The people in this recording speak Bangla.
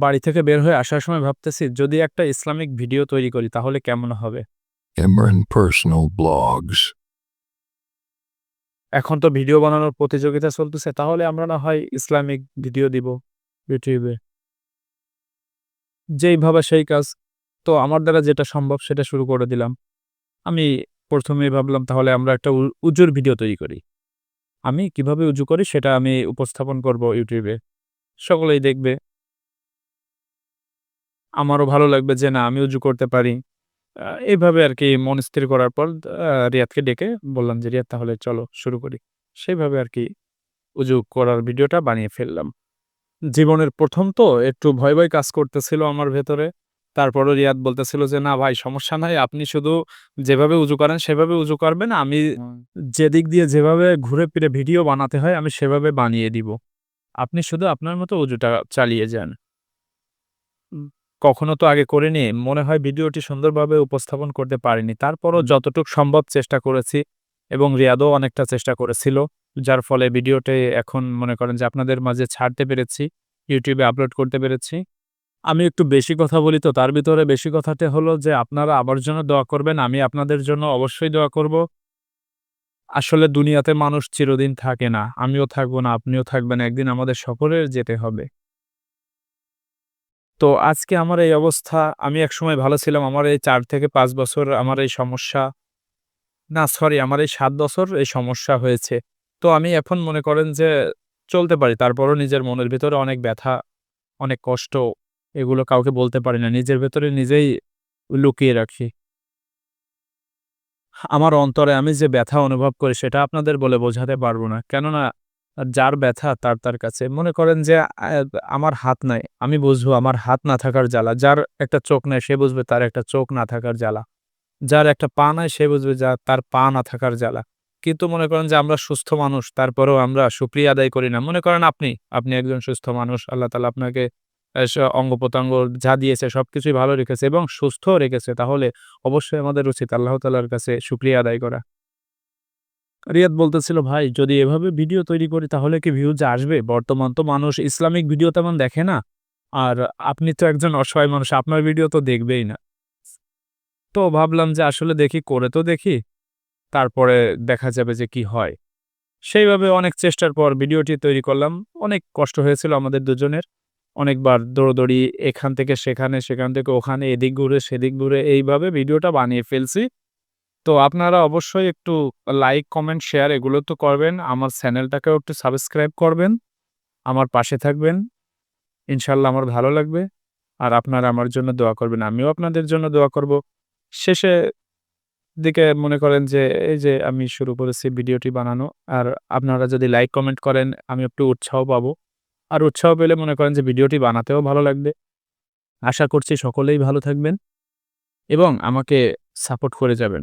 বাড়ি থেকে বের হয়ে আসার সময় ভাবতেছি যদি একটা ইসলামিক ভিডিও তৈরি করি তাহলে কেমন হবে? Imran Personal Blogs. এখন তো ভিডিও বানানোর প্রতিযোগিতা চলতেছে তাহলে আমরা না হয় ইসলামিক ভিডিও দিব ইউটিউবে। যেইভাবে সেই কাজ। তো আমার দ্বারা যেটা সম্ভব সেটা শুরু করে দিলাম। আমি প্রথমেই ভাবলাম তাহলে আমরা একটা উজুর ভিডিও তৈরি করি। আমি কীভাবে উজু করি সেটা আমি উপস্থাপন করব ইউটিউবে। সকলেই দেখবে। আমারও ভালো লাগবে যে, না আমি উজু করতে পারি। এইভাবে আর কি মন স্থির করার পর রিয়াদকে ডেকে বললাম যে, রিয়াদ, তাহলে চলো শুরু করি। সেইভাবে আর কি উজু করার ভিডিওটা বানিয়ে ফেললাম। জীবনের প্রথম তো একটু ভয় ভয় কাজ করতেছিল আমার ভেতরে। তারপরও রিয়াদ বলতেছিল যে, না ভাই, সমস্যা নাই। আপনি শুধু যেভাবে উজু করেন, সেভাবে উজু করবেন। আমি যেদিক দিয়ে যেভাবে ঘুরে ফিরে ভিডিও বানাতে হয়, আমি সেভাবে বানিয়ে দিব। আপনি শুধু আপনার মতো উজুটা চালিয়ে যান। কখনো তো আগে করিনি। মনে হয় ভিডিওটি সুন্দরভাবে উপস্থাপন করতে পারিনি। তারপরও যতটুকু সম্ভব চেষ্টা করেছি এবং রিয়াদও অনেকটা চেষ্টা করেছিল যার ফলে ভিডিওটি এখন মনে করেন যে আপনাদের মাঝে ছাড়তে পেরেছি ইউটিউবে আপলোড করতে পেরেছি। আমি একটু বেশি কথা বলি তো তার ভিতরে বেশি কথাটা হলো যে আপনারা আমার জন্য দোয়া করবেন আমি আপনাদের জন্য অবশ্যই দোয়া করব। আসলে দুনিয়াতে মানুষ চিরদিন থাকে না আমিও থাকব না আপনিও থাকবেন একদিন আমাদের সকলের যেতে হবে। তো আজকে আমার এই অবস্থা, আমি একসময় ভালো ছিলাম। আমার এই চার থেকে পাঁচ বছর আমার এই সমস্যা, না সরি আমার এই সাত বছর এই সমস্যা হয়েছে। তো আমি এখন মনে করেন যে চলতে পারি, তারপরও নিজের মনের ভিতরে অনেক ব্যথা, অনেক কষ্ট, এগুলো কাউকে বলতে পারি না। নিজের ভেতরে নিজেই লুকিয়ে রাখি। আমার অন্তরে আমি যে ব্যথা অনুভব করি, সেটা আপনাদের বলে বোঝাতে পারব না। কেননা যার ব্যথা তার তার কাছে। মনে করেন যে আমার হাত নাই, আমি বুঝব আমার হাত না থাকার জ্বালা, যার একটা চোখ নাই সে বুঝবে তার একটা চোখ না থাকার জ্বালা। যার একটা পা নাই সে বুঝবে যা, তার পা না থাকার জ্বালা। কিন্তু মনে করেন যে, আমরা সুস্থ মানুষ, তারপরেও আমরা সুক্রিয়া আদায় করি না। মনে করেন আপনি আপনি একজন সুস্থ মানুষ, আল্লাহ তালা আপনাকে অঙ্গ প্রত্যঙ্গ যা দিয়েছে সবকিছুই ভালো রেখেছে এবং সুস্থ রেখেছে, তাহলে অবশ্যই আমাদের উচিত আল্লাহ তালার কাছে সুক্রিয়া আদায় করা। রিয়াদ বলতেছিল, ভাই, যদি এভাবে ভিডিও তৈরি করি তাহলে কি ভিউজ আসবে? বর্তমান তো মানুষ ইসলামিক ভিডিও তেমন দেখে না। আর আপনি তো একজন অসহায় মানুষ, আপনার ভিডিও তো দেখবেই না। তো ভাবলাম যে আসলে দেখি, করে তো দেখি। তারপরে দেখা যাবে যে কি হয়। সেইভাবে অনেক চেষ্টার পর ভিডিওটি তৈরি করলাম। অনেক কষ্ট হয়েছিল আমাদের দুজনের। অনেকবার দৌড়দৌড়ি এখান থেকে সেখানে, সেখান থেকে ওখানে, এদিক ঘুরে, সেদিক ঘুরে এইভাবে ভিডিওটা বানিয়ে ফেলছি। তো আপনারা অবশ্যই একটু লাইক কমেন্ট শেয়ার এগুলো তো করবেন। আমার চ্যানেলটাকেও একটু সাবস্ক্রাইব করবেন। আমার পাশে থাকবেন। ইনশাল্লাহ আমার ভালো লাগবে। আর আপনারা আমার জন্য দোয়া করবেন। আমিও আপনাদের জন্য দোয়া করব। শেষে দিকে মনে করেন যে, এই যে আমি শুরু করেছি ভিডিওটি বানানো। আর আপনারা যদি লাইক কমেন্ট করেন, আমি একটু উৎসাহ পাবো। আর উৎসাহ পেলে মনে করেন যে, ভিডিওটি বানাতেও ভালো লাগবে। আশা করছি সকলেই ভালো থাকবেন এবং আমাকে সাপোর্ট করে যাবেন।